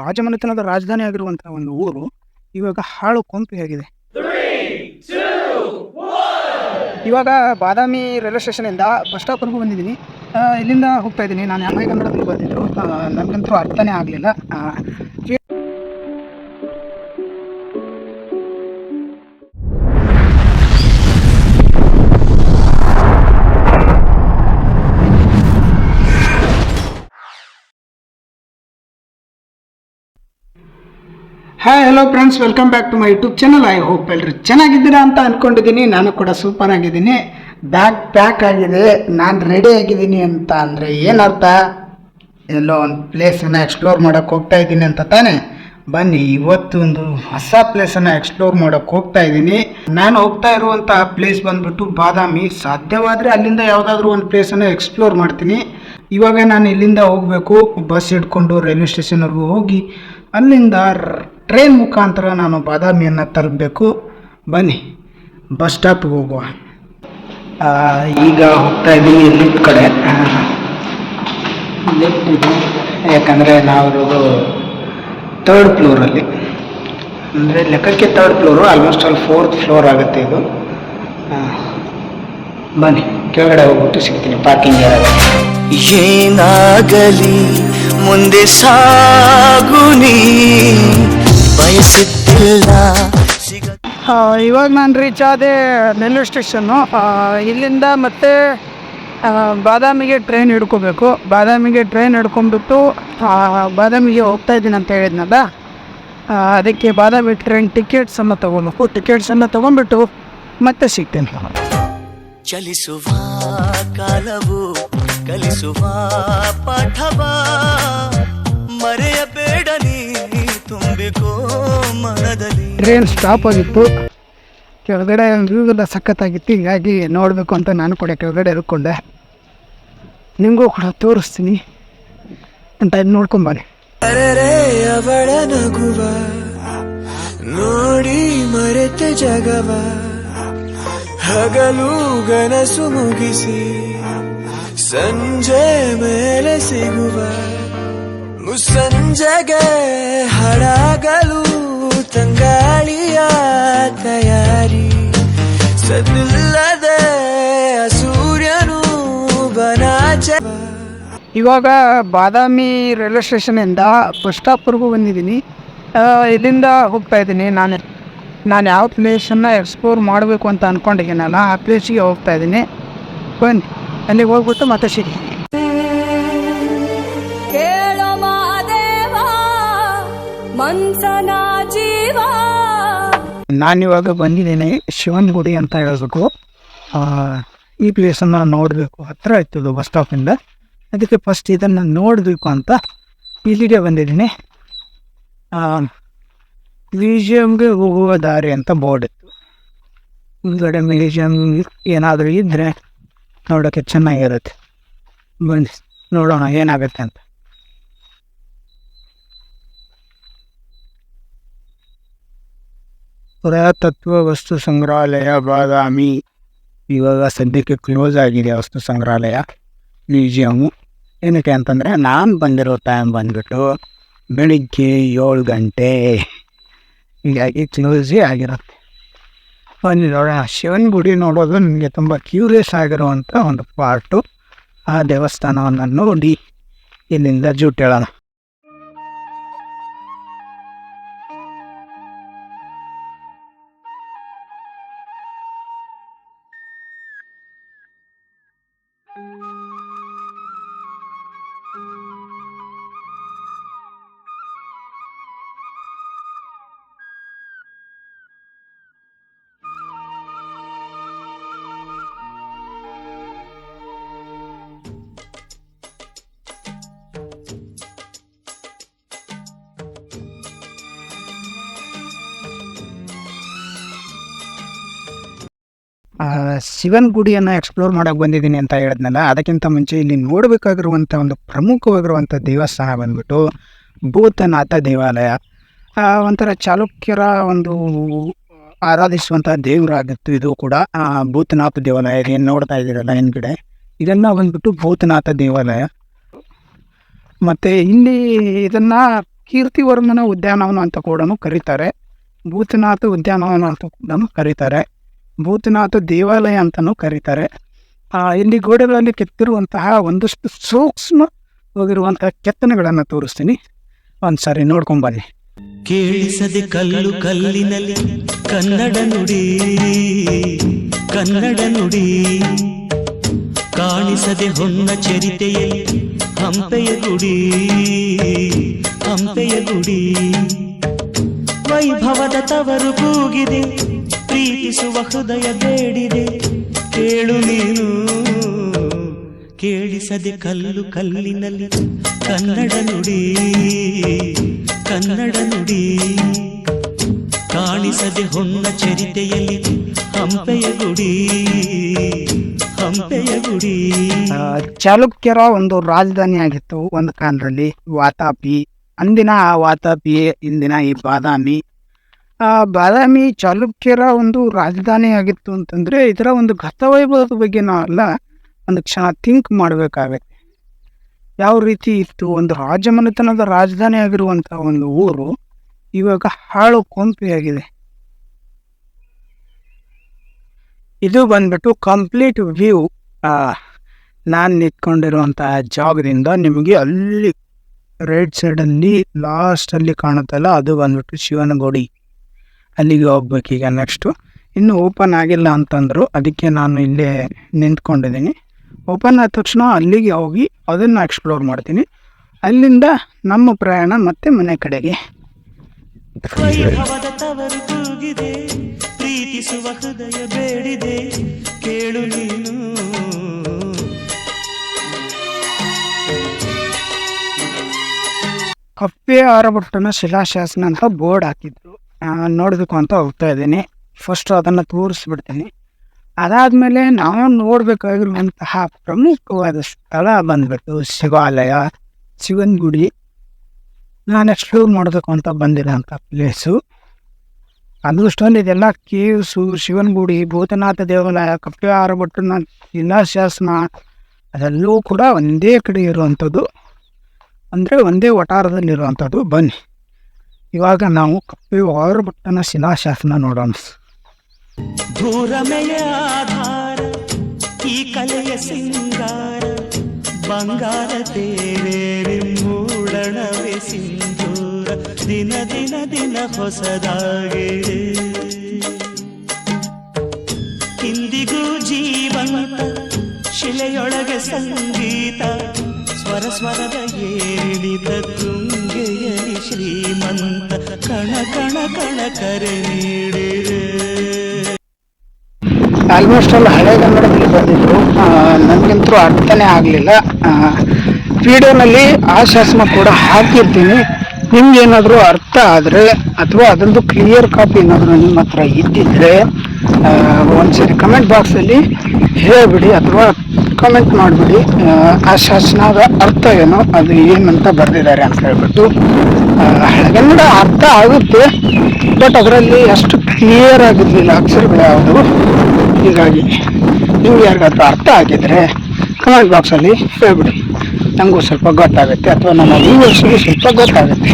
ರಾಜಮನೆತನದ ರಾಜಧಾನಿ ಆಗಿರುವಂತಹ ಒಂದು ಊರು, ಇವಾಗ ಹಾಳು ಕೊಂಪೆಯಾಗಿದೆ ಇವಾಗ ಬಾದಾಮಿ ರೈಲ್ವೆ ಸ್ಟೇಷನಿಂದ ಬಸ್ ಸ್ಟಾಪ್ವರೆಗೂ ಬಂದಿದ್ದೀನಿ. ಇಲ್ಲಿಂದ ಹೋಗ್ತಾ ಇದ್ದೀನಿ. ನಾನು ಯಾವ ಕನ್ನಡದಲ್ಲಿ ಬಂದಿದ್ದರು ನನಗಂತೂ ಅರ್ಥನೇ ಆಗಲಿಲ್ಲ. Hi hello friends welcome back to my YouTube channel I hope ಎಲ್ಲರೂ ಚೆನ್ನಾಗಿದ್ದೀರಾ ಅಂತ ಅಂದ್ಕೊಂಡಿದ್ದೀನಿ ನಾನು ಕೂಡ ಸೂಪರ್ ಆಗಿದ್ದೀನಿ. ಬ್ಯಾಗ್ ಪ್ಯಾಕ್ ಆಗಿದೆ. ನಾನು ರೆಡಿ ಆಗಿದ್ದೀನಿ ಅಂತ ಅಂದರೆ ಏನರ್ಥ? ಎಲ್ಲೋ ಒಂದು ಪ್ಲೇಸನ್ನು ಎಕ್ಸ್ಪ್ಲೋರ್ ಮಾಡೋಕ್ಕೆ ಹೋಗ್ತಾ ಇದ್ದೀನಿ ಅಂತ ತಾನೇ? ಬನ್ನಿ, ಇವತ್ತು ಒಂದು ಹೊಸ ಪ್ಲೇಸನ್ನು ಎಕ್ಸ್ಪ್ಲೋರ್ ಮಾಡೋಕ್ಕೆ ಹೋಗ್ತಾ ಇದ್ದೀನಿ. ನಾನು ಹೋಗ್ತಾ ಇರುವಂಥ ಪ್ಲೇಸ್ ಬಂದ್ಬಿಟ್ಟು ಬಾದಾಮಿ. ಸಾಧ್ಯವಾದರೆ ಅಲ್ಲಿಂದ ಯಾವುದಾದ್ರೂ ಒಂದು ಪ್ಲೇಸನ್ನು ಎಕ್ಸ್ಪ್ಲೋರ್ ಮಾಡ್ತೀನಿ. ಇವಾಗ ನಾನು ಇಲ್ಲಿಂದ ಹೋಗಬೇಕು. ಬಸ್ ಹಿಡ್ಕೊಂಡು ರೈಲ್ವೆ ಸ್ಟೇಷನ್ವರೆಗೂ ಹೋಗಿ ಅಲ್ಲಿಂದ ಟ್ರೈನ್ ಮುಖಾಂತರ ನಾನು ಬಾದಾಮಿಯನ್ನು ತರಬೇಕು. ಬನ್ನಿ, ಬಸ್ ಸ್ಟಾಪ್ಗೆ ಹೋಗುವ. ಈಗ ಹೋಗ್ತಾ ಇದ್ದೀನಿ ಲಿಫ್ಟ್ ಕಡೆ. ಲಿಫ್ಟ್ ಇದೆ. ಯಾಕಂದರೆ ನಾವು ತರ್ಡ್ ಫ್ಲೋರಲ್ಲಿ ಅಂದರೆ ಲೆಕ್ಕಕ್ಕೆ ತರ್ಡ್ ಫ್ಲೋರು ಆಲ್ಮೋಸ್ಟ್ ಅಲ್ಲಿ ಫೋರ್ತ್ ಫ್ಲೋರ್ ಆಗುತ್ತೆ ಇದು. ಬನ್ನಿ, ಕೆಳಗಡೆ ಹೋಗ್ಬಿಟ್ಟು ಸಿಗ್ತೀನಿ ಪಾರ್ಕಿಂಗ್ ಏನಾಗಲಿ, ಮುಂದೆ ಸಾಗುನಿ ಬಯಸುತ್ತಿಲ್ಲ ಇವಾಗ ನಾನು ರೀಚ್ ಆದೆ ನೆಲ್ಲೂರು ಸ್ಟೇಷನ್ನು ಇಲ್ಲಿಂದ ಮತ್ತೆ ಬಾದಾಮಿಗೆ ಟ್ರೈನ್ ಹಿಡ್ಕೋಬೇಕು. ಬಾದಾಮಿಗೆ ಟ್ರೈನ್ ಹಿಡ್ಕೊಂಡ್ಬಿಟ್ಟು ಬಾದಾಮಿಗೆ ಹೋಗ್ತಾ ಇದ್ದೀನಿ ಅಂತ ಹೇಳಿದ್ನಲ್ಲ? ಅದಕ್ಕೆ ಬಾದಾಮಿ ಟ್ರೈನ್ ಟಿಕೆಟ್ಸನ್ನು ತೊಗೊಬೇಕು ಟಿಕೆಟ್ಸನ್ನು ತೊಗೊಂಡ್ಬಿಟ್ಟು ಮತ್ತೆ ಸಿಗ್ತೇನೆ. ಚಲಿಸುವ ಕಾಲವು ಕಲಿಸುವ ಪಾಠವ. ಟ್ರೈನ್ ಸ್ಟಾಪ್ ಆಗಿತ್ತು. ಕೆಳಗಡೆ ವ್ಯೂ ಎಲ್ಲ ಸಖತ್ತಾಗಿತ್ತು ಹೀಗಾಗಿ ನೋಡಬೇಕು ಅಂತ ನಾನು ಕೂಡ ಕೆಳಗಡೆ ಇರ್ಕೊಂಡೆ. ನಿಮಗೂ ಕೂಡ ತೋರಿಸ್ತೀನಿ. ಅಂತ ನೋಡ್ಕೊಂಬನ್ನಿ. ಅವಳ ನಗುವ. ನೋಡಿ ಮರೆತ ಜಗವ. ಹಗಲು ಗನಸು ಮುಗಿಸಿ. ಸಂಜೆ ಮೇಲೆ ಸಿಗುವ. ಮುಸ್ಸಂಜೆಗೆ ಹಡಗಲು ಇವಾಗ ಬಾದಾಮಿ ರೈಲ್ವೆ ಸ್ಟೇಷನಿಂದ ಬಸ್ ಸ್ಟಾಪ್ವರೆಗೂ ಬಂದಿದ್ದೀನಿ. ಇಲ್ಲಿಂದ ಹೋಗ್ತಾ ಇದ್ದೀನಿ. ನಾನು ನಾನು ಯಾವ ಪ್ಲೇಸನ್ನು ಎಕ್ಸ್ಪ್ಲೋರ್ ಮಾಡಬೇಕು ಅಂತ ಅಂದ್ಕೊಂಡಿದ್ದೀನಲ್ಲ ಆ ಪ್ಲೇಸಿಗೆ ಹೋಗ್ತಾ ಇದ್ದೀನಿ. ಬನ್ನಿ ಅಲ್ಲಿಗೆ ಹೋಗ್ಬಿಟ್ಟು ಮತ್ತೆ ಸಿಗಿ ಕೇಳೋ ಮಾದೇವ ಮನ್ಸನ ಜೀವ. ನಾನಿವಾಗ ಬಂದಿದ್ದೀನಿ ಶಿವನ ಗುಡಿ ಅಂತ ಹೇಳಬೇಕು. ಆ, ಈ ಪ್ಲೇಸನ್ನು ನೋಡಬೇಕು. ಹತ್ತಿರ ಇತ್ತು ಬಸ್ ಸ್ಟಾಪಿಂದ ಅದಕ್ಕೆ ಫಸ್ಟ್ ಇದನ್ನು ನೋಡಬೇಕು ಅಂತ ಇಲ್ಲಿಗೆ ಬಂದಿದ್ದೀನಿ. ಮ್ಯೂಸಿಯಮ್ಗೆ ಹೋಗುವ ದಾರಿ ಅಂತ ಬೋರ್ಡ್ ಇತ್ತು. ಹಿಂದ್ಗಡೆ ಮ್ಯೂಸಿಯಮ್ ಏನಾದರೂ ಇದ್ದರೆ ನೋಡೋಕ್ಕೆ ಚೆನ್ನಾಗಿರುತ್ತೆ. ಬಂದು ನೋಡೋಣ ಏನಾಗುತ್ತೆ ಅಂತ. ಪುರಾತತ್ವ ವಸ್ತು ಸಂಗ್ರಹಾಲಯ, ಬಾದಾಮಿ, ಇವಾಗ ಸದ್ಯಕ್ಕೆ ಕ್ಲೋಸ್ ಆಗಿದೆ ವಸ್ತು ಸಂಗ್ರಹಾಲಯ ಮ್ಯೂಸಿಯಮ್ಮು ಏನಕ್ಕೆ ಅಂತಂದರೆ ನಾನು ಬಂದಿರೋ ಟೈಮ್ ಬಂದ್ಬಿಟ್ಟು ಬೆಳಿಗ್ಗೆ ಏಳು ಗಂಟೆ. ಹೀಗಾಗಿ ಕ್ಲೋಸಿ ಆಗಿರುತ್ತೆ. ಬನ್ನಿ ನೋಡೋಣ ಶಿವನ ಗುಡಿ ನೋಡೋದು ನನಗೆ ತುಂಬ ಕ್ಯೂರಿಯಸ್ ಆಗಿರುವಂಥ ಒಂದು ಪಾರ್ಟು ಆ ದೇವಸ್ಥಾನವನ್ನು ನೋಡಿ ಇಲ್ಲಿಂದ ಜೂಟೇಳೋಣ ಶಿವನ್ ಗುಡಿಯನ್ನು ಎಕ್ಸ್ಪ್ಲೋರ್ ಮಾಡೋಕೆ ಬಂದಿದ್ದೀನಿ ಅಂತ ಹೇಳಿದ್ನಲ್ಲ, ಅದಕ್ಕಿಂತ ಮುಂಚೆ ಇಲ್ಲಿ ನೋಡಬೇಕಾಗಿರುವಂಥ ಒಂದು ಪ್ರಮುಖವಾಗಿರುವಂಥ ದೇವಸ್ಥಾನ ಬಂದ್ಬಿಟ್ಟು ಭೂತನಾಥ ದೇವಾಲಯ. ಒಂಥರ ಚಾಲುಕ್ಯರ ಒಂದು ಆರಾಧಿಸುವಂಥ ದೇವರಾಗಿತ್ತು ಇದು ಕೂಡ. ಭೂತನಾಥ ದೇವಾಲಯ ಏನು ನೋಡ್ತಾ ಇದ್ದೀರಲ್ಲ ಹಿಂದ್ಗಡೆ ಇದೆಲ್ಲ ಬಂದ್ಬಿಟ್ಟು ಭೂತನಾಥ ದೇವಾಲಯ. ಮತ್ತು ಇಲ್ಲಿ ಇದನ್ನು ಕೀರ್ತಿವರ್ಮನ ಉದ್ಯಾನವನ ಅಂತ ಕೂಡ ಕರೀತಾರೆ. ಭೂತನಾಥ ಉದ್ಯಾನವನ ಅಂತ ಕೂಡ ಕರೀತಾರೆ. ಭೂತನಾಥ ದೇವಾಲಯ ಅಂತಲೂ ಕರೀತಾರೆ. ಇಲ್ಲಿ ಗೋಡೆಗಳಲ್ಲಿ ಕೆತ್ತಿರುವಂತಹ ಒಂದಷ್ಟು ಸೂಕ್ಷ್ಮ ಹೋಗಿರುವಂತಹ ಕೆತ್ತನೆಗಳನ್ನು ತೋರಿಸ್ತೀನಿ. ಒಂದ್ಸಾರಿ ನೋಡ್ಕೊಂಬನ್ನಿ ಕೇಳಿಸದೆ ಕಲ್ಲು ಕಲ್ಲಿನಲ್ಲಿ ಕನ್ನಡ ನುಡಿ ಕನ್ನಡ ನುಡಿ. ಕಾಣಿಸದೆ ಹೊನ್ನ ಚರಿತೆಯಲ್ಲಿ ಹಂಪೆಯ ಗುಡಿ ಹಂಪೆಯ ಗುಡಿ. ವೈಭವದ ತವರು ಕೂಗಿದೆ ಪ್ರೀತಿಸುವ ಹೃದಯ ಬೇಡಿದೆ. ಕೇಳು ನೀನು, ಕೇಳಿಸದೆ ಕಲ್ಲು ಕಲ್ಲಿನಲ್ಲಿ. ಕನ್ನಡ ನುಡಿ ಕನ್ನಡ ನುಡಿ. ಕಾಣಿಸದೆ ಹೊನ್ನ ಚರಿತೆಯಲ್ಲಿ ಹಂಪೆಯ ಗುಡಿ ಹಂಪೆಯ ಗುಡಿ. ಚಾಲುಕ್ಯರ ಒಂದು ರಾಜಧಾನಿ ಆಗಿತ್ತು ಒಂದು ಕಾಲದಲ್ಲಿ ವಾತಾಪಿ, ಅಂದಿನ ಆ ವಾತಾಪಿ ಇಂದಿನ ಈ ಬಾದಾಮಿ. ಬಾದಾಮಿ ಚಾಲುಕ್ಯರ ಒಂದು ರಾಜಧಾನಿಯಾಗಿತ್ತು ಅಂತಂದರೆ ಇದರ ಒಂದು ಗತವೈಭವದ ಬಗ್ಗೆ ನಾವೆಲ್ಲ ಒಂದು ಕ್ಷಣ ಥಿಂಕ್ ಮಾಡಬೇಕಾಗತ್ತೆ. ಯಾವ ರೀತಿ ಇತ್ತು? ಒಂದು ರಾಜಮನೆತನದ ರಾಜಧಾನಿ ಆಗಿರುವಂಥ ಒಂದು ಊರು ಇವಾಗ ಹಾಳು ಕೊಂಪೆಯಾಗಿದೆ. ಇದು ಬಂದ್ಬಿಟ್ಟು ಕಂಪ್ಲೀಟ್ ವ್ಯೂ ನಾನು ನಿಂತ್ಕೊಂಡಿರುವಂತಹ ಜಾಗದಿಂದ ನಿಮಗೆ ಅಲ್ಲಿ ರೈಟ್ ಸೈಡಲ್ಲಿ ಲಾಸ್ಟಲ್ಲಿ ಕಾಣುತ್ತಲ್ಲ, ಅದು ಬಂದ್ಬಿಟ್ಟು ಶಿವನ ಗುಡಿ ಹೋಗ್ಬೇಕು ಈಗ ನೆಕ್ಸ್ಟು ಇನ್ನು ಓಪನ್ ಆಗಿಲ್ಲ ಅಂತಂದರು ಅದಕ್ಕೆ ನಾನು ಇಲ್ಲೇ ನಿಂತ್ಕೊಂಡಿದ್ದೀನಿ. ಓಪನ್ ಆದ ತಕ್ಷಣ ಅಲ್ಲಿಗೆ ಹೋಗಿ ಅದನ್ನು ಎಕ್ಸ್ಪ್ಲೋರ್ ಮಾಡ್ತೀನಿ. ಅಲ್ಲಿಂದ ನಮ್ಮ ಪ್ರಯಾಣ ಮತ್ತೆ ಮನೆ ಕಡೆಗೆ. ಪ್ರೀತಿಸುವ ಹೃದಯ ಬೇಡಿದೆ ಕೇಳು ನೀನು. ಕಪ್ಪೆ ಆರಬಟ್ಟನ ಶಿಲಾಶಾಸನ ಅಂತ ಬೋರ್ಡ್ ಹಾಕಿದ್ರು. ನೋಡಬೇಕು ಅಂತ ಹೋಗ್ತಾ ಇದ್ದೀನಿ. ಫಸ್ಟ್ ಅದನ್ನು ತೋರಿಸ್ಬಿಡ್ತೀನಿ. ಅದಾದಮೇಲೆ ನಾವು ನೋಡಬೇಕಾಗಿರುವಂತಹ ಪ್ರಮುಖವಾದ ಸ್ಥಳ ಬಂದ್ಬಿಟ್ಟು ಶಿವಾಲಯ ಶಿವನ ಗುಡಿ ನಾನು ಎಕ್ಸ್ಪ್ಲೋರ್ ಮಾಡಬೇಕು ಅಂತ ಬಂದಿರೋಂಥ ಪ್ಲೇಸು ಅದೃಷ್ಟಲ್ಲಿ ಇದೆಲ್ಲ ಕೇವ್ಸು ಶಿವನ ಗುಡಿ ಭೂತನಾಥ ದೇವಾಲಯ ಕಪ್ಪೆ ಆರಭಟ್ಟನ ಶಿಲಾಶಾಸನ, ಅದೆಲ್ಲವೂ ಕೂಡ ಒಂದೇ ಕಡೆ ಇರುವಂಥದ್ದು. ಅಂದರೆ ಒಂದೇ ವಟಾರದಲ್ಲಿರುವಂಥದ್ದು ಬನ್ನಿ. ಇವಾಗ ನಾವು ಕಪ್ಪೆ ಬಟ್ಟನ ಶಿಲಾಶಾಸನ ನೋಡೋಣ. ಧೂರಮೆಯ ಆಧಾರ, ಈ ಕಲೆಯ ಸಿಂಗಾರ, ಬಂಗಾರ ತೇರೇರಿ ಮೂಡಣವೇ ಸಿಂಧೂರ, ದಿನ ದಿನ ದಿನ ಹೊಸದಾಗಿ ಇಂದಿಗೂ ಜೀವಂತ ಶಿಲೆಯೊಳಗೆ ಸಂಗೀತ, ಸ್ವರ ಸ್ವರದ ಏರಿಳಿದ ತುಂಗೆಯಲಿ ಶ್ರೀಮಂತ ಕಣ ಕಣ ಕಣ ಕರೆ ನೀಡಿದೆ ಆಲ್ಮೋಸ್ಟ್ ಅಲ್ಲಿ ಹಳೆ ಕನ್ನಡದಲ್ಲಿ ಬಂದಿದ್ರು ನನಗಂತೂ ಅರ್ಥನೇ ಆಗಲಿಲ್ಲ. ವಿಡಿಯೋನಲ್ಲಿ ಆ ಶಾಸನ ಕೂಡ ಹಾಕಿರ್ತೀನಿ. ನಿಮ್ಗೇನಾದರೂ ಅರ್ಥ ಆದರೆ ಅಥವಾ ಅದರದ್ದು ಕ್ಲಿಯರ್ ಕಾಪಿ ಏನಾದರೂ ನಿಮ್ಮ ಹತ್ರ ಇದ್ದಿದ್ದರೆ ಒಂದ್ಸರಿ ಕಮೆಂಟ್ ಬಾಕ್ಸಲ್ಲಿ ಹೇಳಿಬಿಡಿ ಅಥವಾ ಕಮೆಂಟ್ ಮಾಡಿಬಿಡಿ. ಆ ಶಾಸನದ ಅರ್ಥ ಏನು, ಅದು ಏನಂತ ಬರೆದಿದ್ದಾರೆ ಅಂತ ಹೇಳ್ಬಿಟ್ಟು ಹಳೆಗನ್ನಡ ಅರ್ಥ ಆಗುತ್ತೆ ಬಟ್ ಅದರಲ್ಲಿ ಅಷ್ಟು ಕ್ಲಿಯರ್ ಆಗಿರಲಿಲ್ಲ, ಅಕ್ಷರಗಳು ಯಾವುದು? ಹೀಗಾಗಿ ನಿಮ್ಗೆ ಯಾರಿಗಾದ್ರೂ ಅರ್ಥ ಆಗಿದ್ರೆ ಕಮೆಂಟ್ ಬಾಕ್ಸಲ್ಲಿ ಹೇಳ್ಬಿಡಿ. ನನಗೂ ಸ್ವಲ್ಪ ಗೊತ್ತಾಗುತ್ತೆ, ಅಥವಾ ನಮ್ಮ ವ್ಯೂವರ್ಸ್ಗೆ ಸ್ವಲ್ಪ ಗೊತ್ತಾಗುತ್ತೆ.